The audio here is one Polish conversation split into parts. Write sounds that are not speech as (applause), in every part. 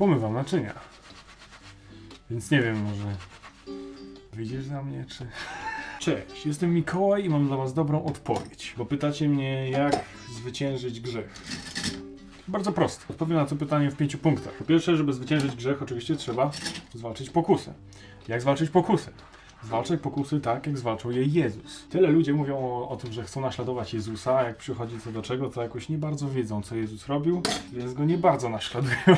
pomywam naczynia. Więc nie wiem, może wyjdziesz za mnie, czy... Cześć, jestem Mikołaj i mam dla was dobrą odpowiedź, bo pytacie mnie, jak zwyciężyć grzech. Bardzo prosto. Odpowiem na to pytanie w pięciu punktach. Po pierwsze, żeby zwyciężyć grzech, oczywiście trzeba zwalczyć pokusę. Jak zwalczyć pokusę? Zwalczaj pokusy tak, jak zwalczał je Jezus. Tyle ludzie mówią o, o tym, że chcą naśladować Jezusa, a jak przychodzi co do czego, to jakoś nie bardzo wiedzą, co Jezus robił, więc go nie bardzo naśladują.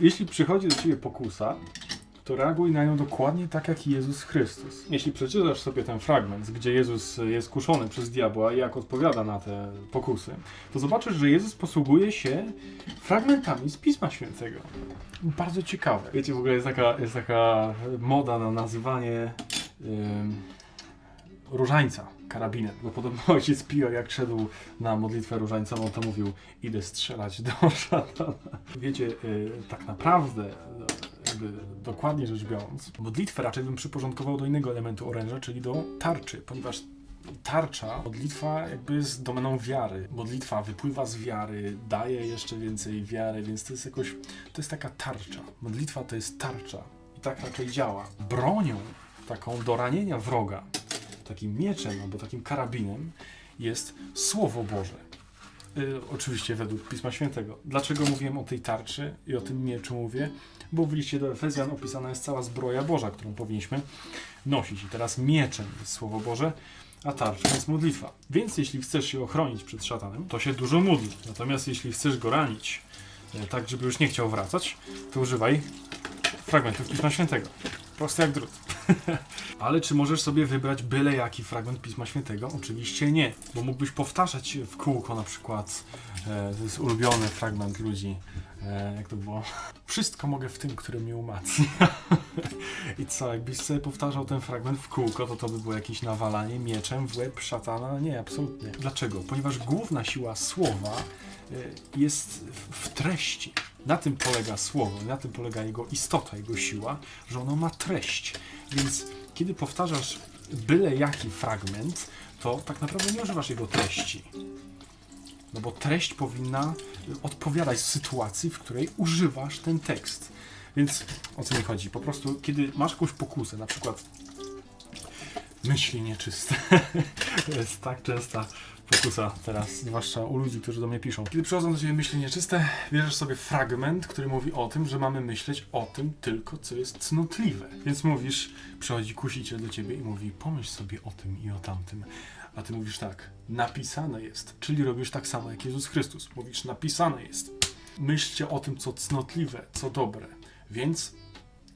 Jeśli przychodzi do ciebie pokusa, to reaguj na nią dokładnie tak jak Jezus Chrystus. Jeśli przeczytasz sobie ten fragment, gdzie Jezus jest kuszony przez diabła i jak odpowiada na te pokusy, to zobaczysz, że Jezus posługuje się fragmentami z Pisma Świętego. Bardzo ciekawe. Wiecie, w ogóle jest taka, jest taka moda na nazywanie ym, różańca karabinem, bo podobno (laughs) ojciec Pio jak szedł na modlitwę różańcową, to mówił idę strzelać do (laughs) szatana. Wiecie, y, tak naprawdę, jakby dokładnie rzecz biorąc, modlitwę raczej bym przyporządkował do innego elementu oręża, czyli do tarczy, ponieważ tarcza, modlitwa jakby jest domeną wiary. Modlitwa wypływa z wiary, daje jeszcze więcej wiary, więc to jest jakoś, to jest taka tarcza. Modlitwa to jest tarcza i tak raczej działa. Bronią taką do ranienia wroga, takim mieczem albo takim karabinem jest Słowo Boże. Y, oczywiście według Pisma Świętego. Dlaczego mówiłem o tej tarczy i o tym mieczu mówię? Bo w liście do Efezjan opisana jest cała zbroja Boża, którą powinniśmy nosić. I teraz mieczem jest Słowo Boże, a tarczą jest modlitwa. Więc jeśli chcesz się ochronić przed szatanem, to się dużo módl. Natomiast jeśli chcesz go ranić, e, tak żeby już nie chciał wracać, to używaj fragmentów Pisma Świętego. Proste jak drut. (laughs) Ale czy możesz sobie wybrać byle jaki fragment Pisma Świętego? Oczywiście nie, bo mógłbyś powtarzać w kółko na przykład, e, ulubiony fragment ludzi, e, jak to było? (laughs) Wszystko mogę w tym, który mnie umacnia. (laughs) I co, jakbyś sobie powtarzał ten fragment w kółko, to to by było jakieś nawalanie mieczem w łeb szatana? Nie, absolutnie. Dlaczego? Ponieważ główna siła słowa e, jest w treści. Na tym polega słowo, na tym polega jego istota, jego siła, że ono ma treść. Więc kiedy powtarzasz byle jaki fragment, to tak naprawdę nie używasz jego treści. No bo treść powinna odpowiadać sytuacji, w której używasz ten tekst. Więc o co mi chodzi? Po prostu, kiedy masz jakąś pokusę, na przykład myśli nieczyste. (laughs) to jest tak częsta pokusa teraz, zwłaszcza u ludzi, którzy do mnie piszą. Kiedy przychodzą do ciebie myśli nieczyste, bierzesz sobie fragment, który mówi o tym, że mamy myśleć o tym tylko, co jest cnotliwe. Więc mówisz, przychodzi kusiciel do ciebie i mówi, pomyśl sobie o tym i o tamtym. A ty mówisz tak, napisane jest, czyli robisz tak samo jak Jezus Chrystus. Mówisz, napisane jest. Myślcie o tym, co cnotliwe, co dobre. Więc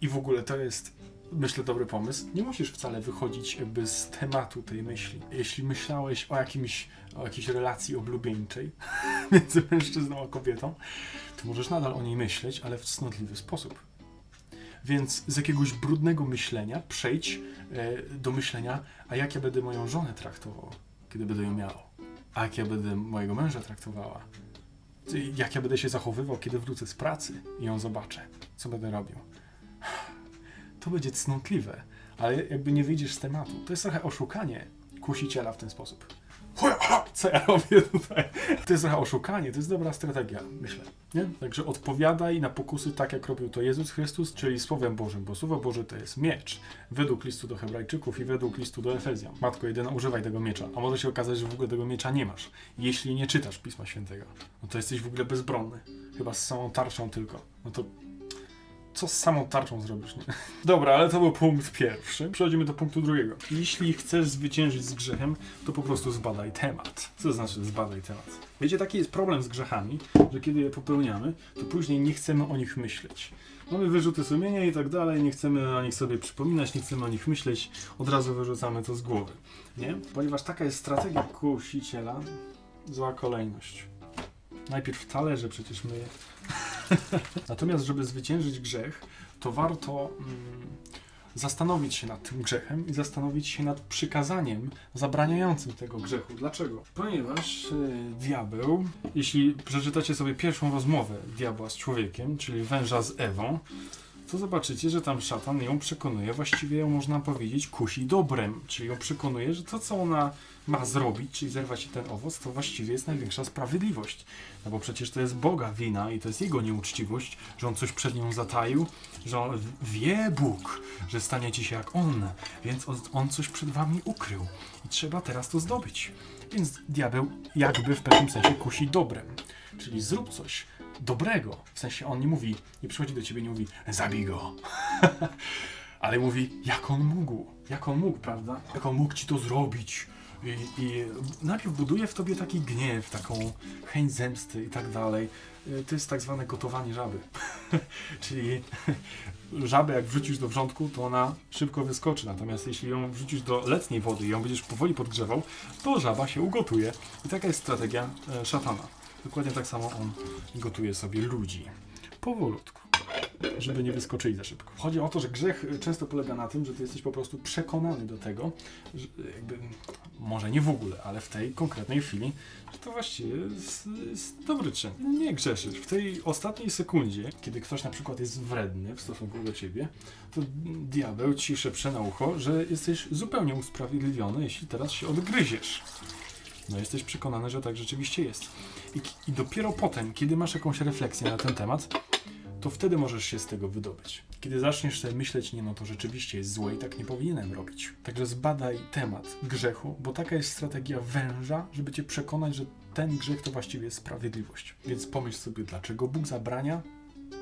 i w ogóle to jest, myślę, dobry pomysł. Nie musisz wcale wychodzić jakby z tematu tej myśli. Jeśli myślałeś o jakimś, o jakiejś relacji oblubieńczej (laughs) między mężczyzną a kobietą, to możesz nadal o niej myśleć, ale w cnotliwy sposób. Więc z jakiegoś brudnego myślenia przejdź e, do myślenia, a jak ja będę moją żonę traktował, kiedy będę ją miał? A jak ja będę mojego męża traktowała? Jak ja będę się zachowywał, kiedy wrócę z pracy i ją zobaczę? Co będę robił? To będzie cnotliwe, ale jakby nie wyjdziesz z tematu. To jest trochę oszukanie kusiciela w ten sposób. (clears throat) Co ja robię tutaj? To jest trochę oszukanie, to jest dobra strategia, myślę. Nie? Także odpowiadaj na pokusy tak, jak robił to Jezus Chrystus, czyli Słowem Bożym, bo Słowo Boże to jest miecz. Według listu do Hebrajczyków i według listu do Efezjan. Matko jedyna, używaj tego miecza. A może się okazać, że w ogóle tego miecza nie masz. Jeśli nie czytasz Pisma Świętego, no to jesteś w ogóle bezbronny. Chyba z samą tarczą tylko. No to co z samą tarczą zrobisz, nie? (laughs) Dobra, ale to był punkt pierwszy. Przechodzimy do punktu drugiego. Jeśli chcesz zwyciężyć z grzechem, to po prostu zbadaj temat. Co to znaczy zbadaj temat? Wiecie, taki jest problem z grzechami, że kiedy je popełniamy, to później nie chcemy o nich myśleć. Mamy wyrzuty sumienia i tak dalej, nie chcemy o nich sobie przypominać, nie chcemy o nich myśleć, od razu wyrzucamy to z głowy, nie? Ponieważ taka jest strategia kusiciela, zła kolejność. Najpierw talerze przecież myje. (laughs) Natomiast, żeby zwyciężyć grzech, to warto mm, zastanowić się nad tym grzechem i zastanowić się nad przykazaniem zabraniającym tego grzechu. Dlaczego? Ponieważ y, diabeł, jeśli przeczytacie sobie pierwszą rozmowę diabła z człowiekiem, czyli węża z Ewą, to zobaczycie, że tam szatan ją przekonuje, właściwie ją można powiedzieć kusi dobrem, czyli ją przekonuje, że to co ona ma zrobić, czyli zerwać ten owoc, to właściwie jest największa sprawiedliwość. No bo przecież to jest Boga wina i to jest Jego nieuczciwość, że On coś przed nią zataił, że on wie Bóg, że staniecie się jak On, więc on, on coś przed wami ukrył i trzeba teraz to zdobyć. Więc diabeł jakby w pewnym sensie kusi dobrem, czyli zrób coś dobrego. W sensie on nie mówi, nie przychodzi do ciebie nie mówi zabij go. (laughs) Ale mówi, jak on mógł, jak on mógł, prawda? Jak on mógł ci to zrobić. I, I najpierw buduje w tobie taki gniew, taką chęć zemsty i tak dalej. Y, To jest tak zwane gotowanie żaby. (laughs) Czyli (laughs) żabę jak wrzucisz do wrzątku, to ona szybko wyskoczy. Natomiast jeśli ją wrzucisz do letniej wody i ją będziesz powoli podgrzewał, to żaba się ugotuje. I taka jest strategia e, szatana. Dokładnie tak samo on gotuje sobie ludzi. Powolutku. Żeby nie wyskoczyli za szybko. Chodzi o to, że grzech często polega na tym, że ty jesteś po prostu przekonany do tego, że jakby, może nie w ogóle, ale w tej konkretnej chwili, że to właściwie jest, jest dobry czyn. Nie grzeszysz. W tej ostatniej sekundzie, kiedy ktoś na przykład jest wredny w stosunku do ciebie, to diabeł ci szepcze na ucho, że jesteś zupełnie usprawiedliwiony, jeśli teraz się odgryziesz. No jesteś przekonany, że tak rzeczywiście jest. I, I dopiero potem, kiedy masz jakąś refleksję na ten temat, to wtedy możesz się z tego wydobyć. Kiedy zaczniesz sobie myśleć, nie no to rzeczywiście jest złe i tak nie powinienem robić. Także zbadaj temat grzechu, bo taka jest strategia węża, żeby cię przekonać, że ten grzech to właściwie jest sprawiedliwość. Więc pomyśl sobie, dlaczego Bóg zabrania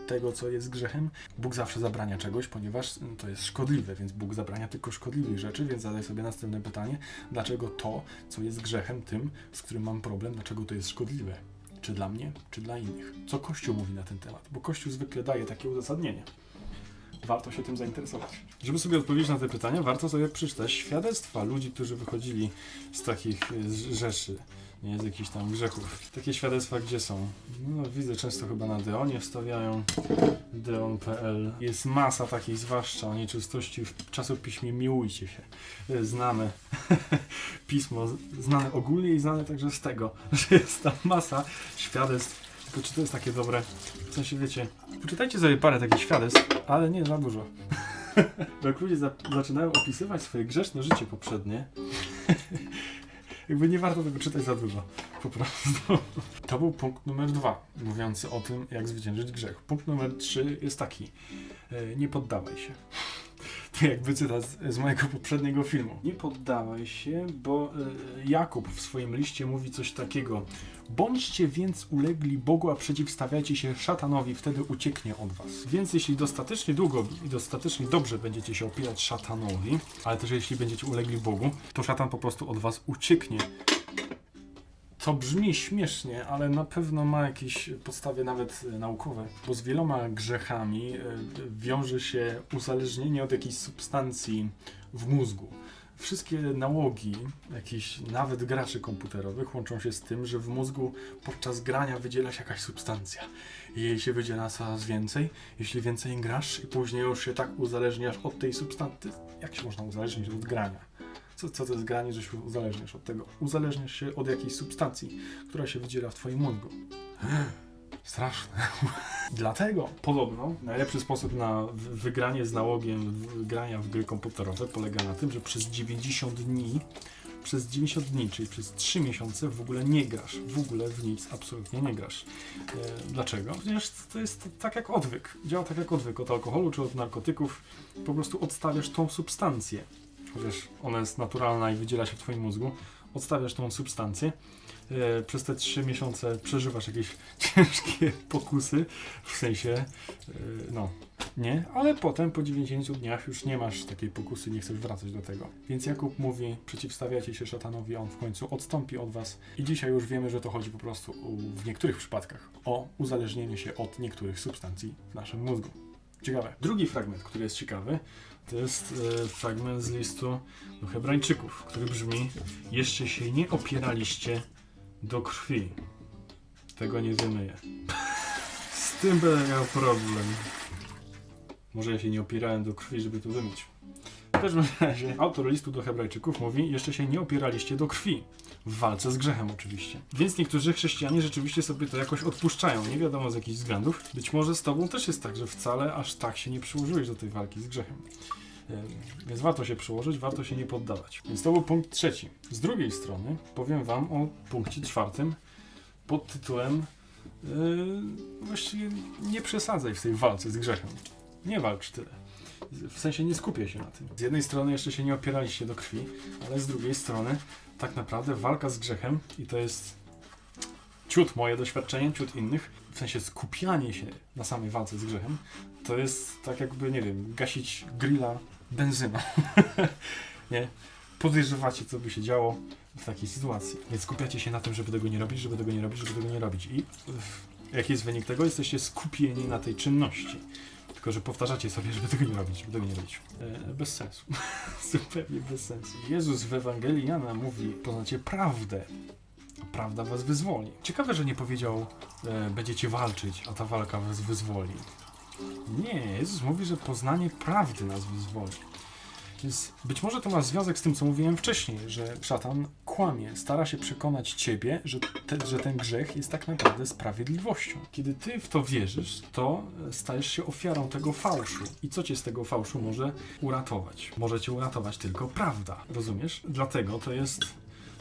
tego, co jest grzechem. Bóg zawsze zabrania czegoś, ponieważ mm, to jest szkodliwe, więc Bóg zabrania tylko szkodliwych rzeczy, więc zadaj sobie następne pytanie, dlaczego to, co jest grzechem, tym, z którym mam problem, dlaczego to jest szkodliwe? Czy dla mnie, czy dla innych? Co Kościół mówi na ten temat? Bo Kościół zwykle daje takie uzasadnienie. Warto się tym zainteresować. Żeby sobie odpowiedzieć na te pytania, warto sobie przeczytać świadectwa ludzi, którzy wychodzili z takich z rzeszy, nie z jakichś tam grzechów. Takie świadectwa gdzie są? No, widzę często chyba na Deonie wstawiają deon.pl. Jest masa takich, zwłaszcza o nieczystości w czasopiśmie Miłujcie się. Y, Znane (laughs) pismo, znane ogólnie i znane także z tego, (laughs) że jest tam masa świadectw. Tylko czy to jest takie dobre? W sensie wiecie, poczytajcie sobie parę takich świadectw, ale nie za dużo. (laughs) Jak ludzie za zaczynają opisywać swoje grzeszne życie poprzednie, jakby nie warto tego czytać za dużo. Po prostu. To był punkt numer dwa, mówiący o tym, jak zwyciężyć grzech. Punkt numer trzy jest taki. e, Nie poddawaj się. (laughs) Jakby cytat z- z mojego poprzedniego filmu. Nie poddawaj się, bo e, Jakub w swoim liście mówi coś takiego. Bądźcie więc ulegli Bogu, a przeciwstawiajcie się szatanowi, wtedy ucieknie od was. Więc jeśli dostatecznie długo i dostatecznie dobrze będziecie się opierać szatanowi, ale też jeśli będziecie ulegli Bogu, to szatan po prostu od was ucieknie. To brzmi śmiesznie, ale na pewno ma jakieś podstawy nawet e, naukowe, bo z wieloma grzechami e, wiąże się uzależnienie od jakiejś substancji w mózgu. Wszystkie nałogi, jakichś nawet graczy komputerowych, łączą się z tym, że w mózgu podczas grania wydziela się jakaś substancja. I jej się wydziela coraz więcej. Jeśli więcej grasz i później już się tak uzależniasz od tej substancji, jak się można uzależnić od grania? Co, co to jest granie, że się uzależniasz od tego? Uzależniasz się od jakiejś substancji, która się wydziela w twoim mózgu. (gasps) Straszne. (laughs) Dlatego podobno najlepszy sposób na wygranie z nałogiem grania w gry komputerowe polega na tym, że przez 90 dni przez 90 dni, czyli przez 3 miesiące w ogóle nie grasz. W ogóle w nic absolutnie nie grasz. E, dlaczego? Ponieważ to jest tak jak odwyk. Działa tak jak odwyk od alkoholu czy od narkotyków. Po prostu odstawiasz tą substancję. Chociaż ona jest naturalna i wydziela się w twoim mózgu. Odstawiasz tą substancję. E, przez te 3 miesiące przeżywasz jakieś (laughs) ciężkie pokusy. W sensie, e, no, nie, ale potem po 90 dniach już nie masz takiej pokusy, nie chcesz wracać do tego. Więc Jakub mówi, przeciwstawiacie się szatanowi, on w końcu odstąpi od was. I dzisiaj już wiemy, że to chodzi po prostu w niektórych przypadkach o uzależnienie się od niektórych substancji w naszym mózgu. Ciekawe. Drugi fragment, który jest ciekawy, to jest e, fragment z listu do Hebrajczyków, który brzmi: Jeszcze się nie opieraliście do krwi. Tego nie wymyję. (laughs) Z tym będę miał problem. Może ja się nie opierałem do krwi, żeby to wymyć. W każdym razie autor listu do Hebrajczyków mówi: Jeszcze się nie opieraliście do krwi, w walce z grzechem oczywiście. Więc niektórzy chrześcijanie rzeczywiście sobie to jakoś odpuszczają, nie wiadomo z jakichś względów. Być może z tobą też jest tak, że wcale aż tak się nie przyłożyłeś do tej walki z grzechem. Więc warto się przyłożyć, warto się nie poddawać. Więc to był punkt trzeci. Z drugiej strony powiem wam o punkcie czwartym pod tytułem yy, właściwie nie przesadzaj w tej walce z grzechem. Nie walcz tyle. W sensie nie skupię się na tym. Z jednej strony jeszcze się nie opieraliście do krwi, ale z drugiej strony tak naprawdę walka z grzechem i to jest ciut moje doświadczenie, ciut innych, w sensie skupianie się na samej walce z grzechem, to jest tak jakby, nie wiem, gasić grilla benzyną. (laughs) nie? Podejrzewacie, co by się działo w takiej sytuacji. Więc skupiacie się na tym, żeby tego nie robić, żeby tego nie robić, żeby tego nie robić. I jaki jest wynik tego? Jesteście skupieni na tej czynności. Tylko, że powtarzacie sobie, żeby tego nie robić, żeby tego nie robić. E, bez sensu. (laughs) Zupełnie bez sensu. Jezus w Ewangelii Jana mówi, poznacie prawdę. a Prawda was wyzwoli. Ciekawe, że nie powiedział, e, będziecie walczyć, a ta walka was wyzwoli. Nie, Jezus mówi, że poznanie prawdy nas wyzwoli. Więc być może to ma związek z tym, co mówiłem wcześniej, że szatan kłamie, stara się przekonać ciebie, że, te, że ten grzech jest tak naprawdę sprawiedliwością. Kiedy ty w to wierzysz, to e, stajesz się ofiarą tego fałszu. I co cię z tego fałszu może uratować? Może cię uratować tylko prawda, rozumiesz? Dlatego to jest,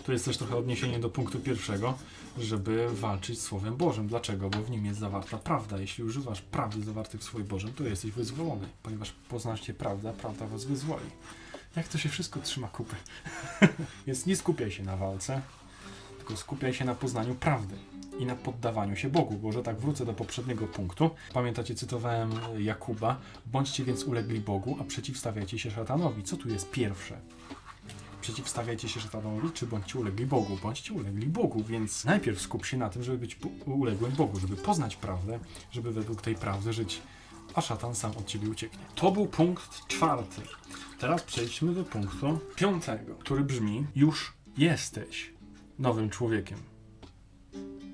to jest też trochę odniesienie do punktu pierwszego, żeby walczyć Słowem Bożym. Dlaczego? Bo w nim jest zawarta prawda. Jeśli używasz prawdy zawartych w Słowie Bożym, to jesteś wyzwolony, ponieważ poznacie prawdę, prawda was wyzwoli. Jak to się wszystko trzyma kupy? (laughs) Więc nie skupiaj się na walce, tylko skupiaj się na poznaniu prawdy i na poddawaniu się Bogu, bo że tak wrócę do poprzedniego punktu. Pamiętacie, cytowałem Jakuba, bądźcie więc ulegli Bogu, a przeciwstawiajcie się szatanowi. Co tu jest pierwsze? Przeciwstawiajcie się szatanowi, czy bądźcie ulegli Bogu? Bądźcie ulegli Bogu, więc najpierw skup się na tym, żeby być uległym Bogu, żeby poznać prawdę, żeby według tej prawdy żyć, a szatan sam od ciebie ucieknie. To był punkt czwarty. Teraz przejdźmy do punktu piątego, który brzmi: Już jesteś nowym człowiekiem.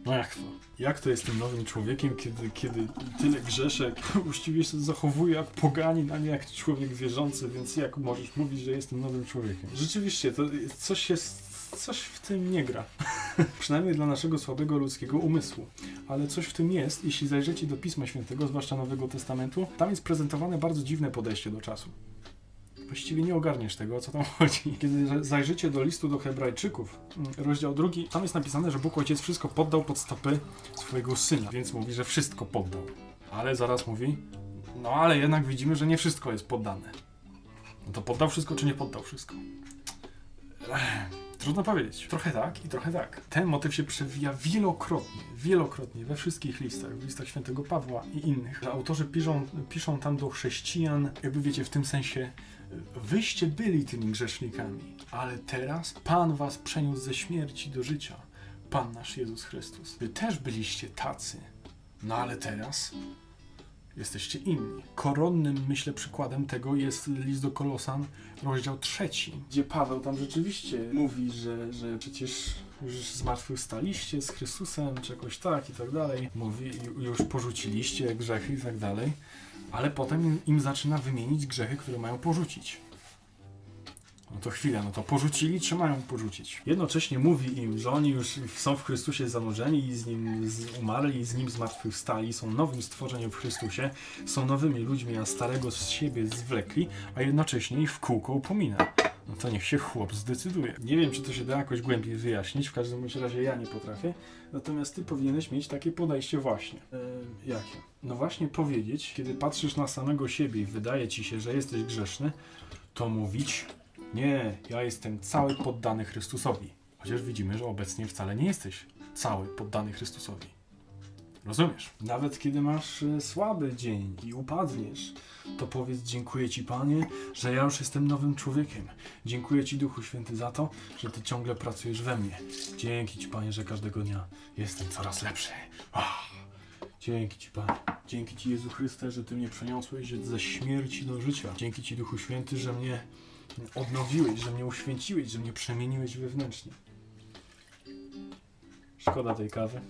No jak to? Jak to jestem nowym człowiekiem, kiedy, kiedy tyle grzeszę, właściwie (laughs) się zachowuję jak poganin, a nie jak człowiek wierzący, więc jak możesz mówić, że jestem nowym człowiekiem? Rzeczywiście, to jest- coś jest, coś w tym nie gra. (laughs) Przynajmniej dla naszego słabego ludzkiego umysłu. Ale coś w tym jest, jeśli zajrzycie do Pisma Świętego, zwłaszcza Nowego Testamentu, tam jest prezentowane bardzo dziwne podejście do czasu. Właściwie nie ogarniesz tego, o co tam (laughs) chodzi. Kiedy zajrzycie do listu do Hebrajczyków, mm, rozdział drugi, tam jest napisane, że Bóg Ojciec wszystko poddał pod stopy swojego syna, więc mówi, że wszystko poddał. Ale zaraz mówi, no ale jednak widzimy, że nie wszystko jest poddane. No to poddał wszystko, czy nie poddał wszystko? Ech, Trudno powiedzieć. Trochę tak i trochę tak. Ten motyw się przewija wielokrotnie, wielokrotnie we wszystkich listach, w listach świętego Pawła i innych. Że autorzy piszą, piszą tam do chrześcijan, jakby wiecie, w tym sensie, wyście byli tymi grzesznikami, ale teraz Pan was przeniósł ze śmierci do życia. Pan nasz Jezus Chrystus. Wy też byliście tacy, no ale teraz jesteście inni. Koronnym, myślę, przykładem tego jest list do Kolosan, rozdział trzeci, gdzie Paweł tam rzeczywiście mówi, że, że przecież już zmartwychwstaliście z Chrystusem, czy jakoś tak i tak dalej. Mówi, ju- już porzuciliście grzechy i tak dalej, ale potem im zaczyna wymienić grzechy, które mają porzucić. No to chwila, no to porzucili, czy mają porzucić? Jednocześnie mówi im, że oni już są w Chrystusie zanurzeni i z Nim z- umarli i z Nim zmartwychwstali, są nowym stworzeniem w Chrystusie, są nowymi ludźmi, a starego z siebie zwlekli, a jednocześnie ich w kółko upomina. No to niech się chłop zdecyduje. Nie wiem, czy to się da jakoś głębiej wyjaśnić, w każdym bądź razie ja nie potrafię, natomiast ty powinieneś mieć takie podejście właśnie. Yy, jakie? No właśnie powiedzieć, kiedy patrzysz na samego siebie i wydaje ci się, że jesteś grzeszny, to mówić nie, ja jestem cały poddany Chrystusowi. Chociaż widzimy, że obecnie wcale nie jesteś cały poddany Chrystusowi. Rozumiesz? Nawet kiedy masz e, słaby dzień i upadniesz, to powiedz dziękuję Ci Panie, że ja już jestem nowym człowiekiem. Dziękuję Ci Duchu Święty za to, że Ty ciągle pracujesz we mnie. Dzięki Ci Panie, że każdego dnia jestem coraz lepszy. Ah. Dzięki Ci Panie. Dzięki Ci Jezu Chryste, że Ty mnie przeniosłeś ze śmierci do życia. Dzięki Ci Duchu Święty, że mnie odnowiłeś, że mnie uświęciłeś, że mnie przemieniłeś wewnętrznie. Szkoda tej kawy.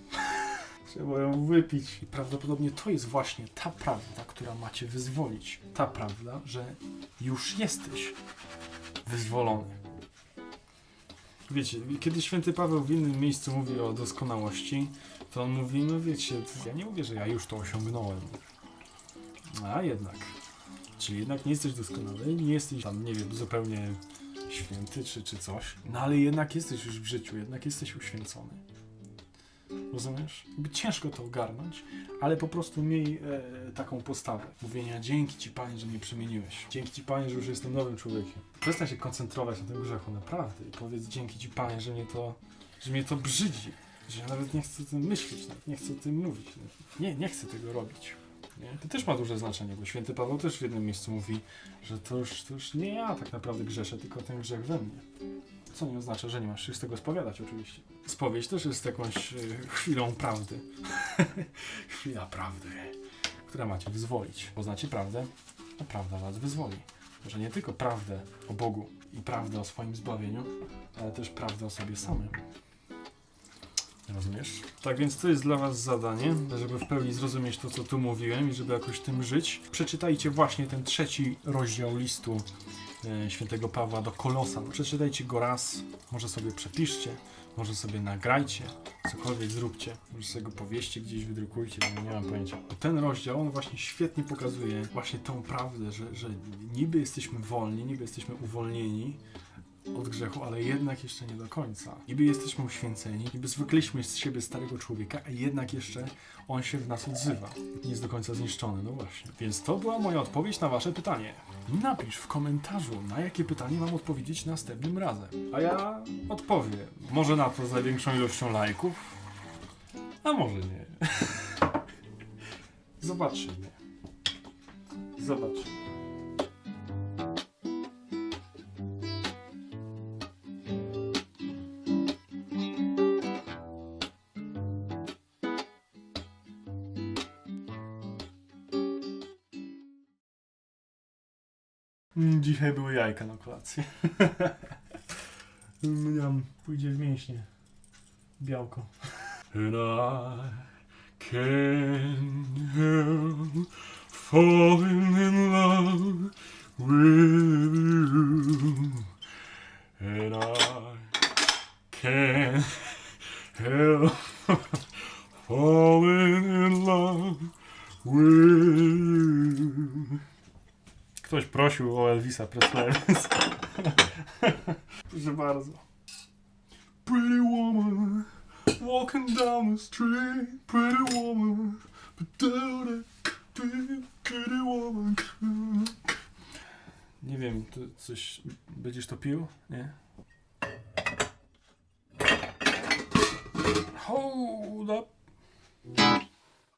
Trzeba ją wypić. I prawdopodobnie to jest właśnie ta prawda, która macie wyzwolić. Ta prawda, że już jesteś wyzwolony. Wiecie, kiedy święty Paweł w innym miejscu mówi o doskonałości, to on mówi, no wiecie, ja nie mówię, że ja już to osiągnąłem. A jednak. Czyli jednak nie jesteś doskonały, nie jesteś tam, nie wiem, zupełnie święty czy, czy coś. No ale jednak jesteś już w życiu, jednak jesteś uświęcony. Rozumiesz? Jakby ciężko to ogarnąć, ale po prostu miej e, taką postawę. Mówienia dzięki Ci Panie, że mnie przemieniłeś. Dzięki Ci Panie, że już jestem nowym człowiekiem. Przestań się koncentrować na tym grzechu, naprawdę. I powiedz dzięki Ci Panie, że mnie to, że mnie to brzydzi. Że ja nawet nie chcę o tym myśleć, nie chcę o tym mówić. Nie, nie chcę tego robić. Nie? To też ma duże znaczenie, bo święty Paweł też w jednym miejscu mówi, że to już, to już nie ja tak naprawdę grzeszę, tylko ten grzech we mnie. Co nie oznacza, że nie masz się z tego spowiadać oczywiście. Spowiedź też jest jakąś e, chwilą prawdy. (laughs) Chwila prawdy, która macie wyzwolić. Poznacie prawdę, a prawda was wyzwoli. Że nie tylko prawdę o Bogu i prawdę o swoim zbawieniu, ale też prawdę o sobie samym. Rozumiesz? Tak więc to jest dla Was zadanie, żeby w pełni zrozumieć to, co tu mówiłem i żeby jakoś tym żyć. Przeczytajcie właśnie ten trzeci rozdział listu e, świętego Pawła do Kolosan. Przeczytajcie go raz, może sobie przepiszcie, może sobie nagrajcie, cokolwiek zróbcie, może sobie go powieście gdzieś, wydrukujcie, nie mam pojęcia. Ten rozdział, on właśnie świetnie pokazuje właśnie tą prawdę, że, że niby jesteśmy wolni, niby jesteśmy uwolnieni, od grzechu, ale jednak jeszcze nie do końca. Niby jesteśmy uświęceni, niby zwykliśmy z siebie starego człowieka, a jednak jeszcze on się w nas odzywa. Nie jest do końca zniszczony, no właśnie. Więc to była moja odpowiedź na wasze pytanie. Napisz w komentarzu, na jakie pytanie mam odpowiedzieć następnym razem. A ja odpowiem. Może na to z największą ilością lajków, a może nie. (laughs) Zobaczymy. Zobaczymy. Dzisiaj były jajka na kolację. (laughs) Mniam, pójdzie w mięśnie. Białko. And I can't help falling in love with you. And I can't help falling in love with you. Ktoś prosił o Elvisa Presleya. więc- Proszę bardzo. Pretty woman, walking down the street, pretty woman, pretty woman. Nie wiem, to coś. Będziesz to pił? Nie?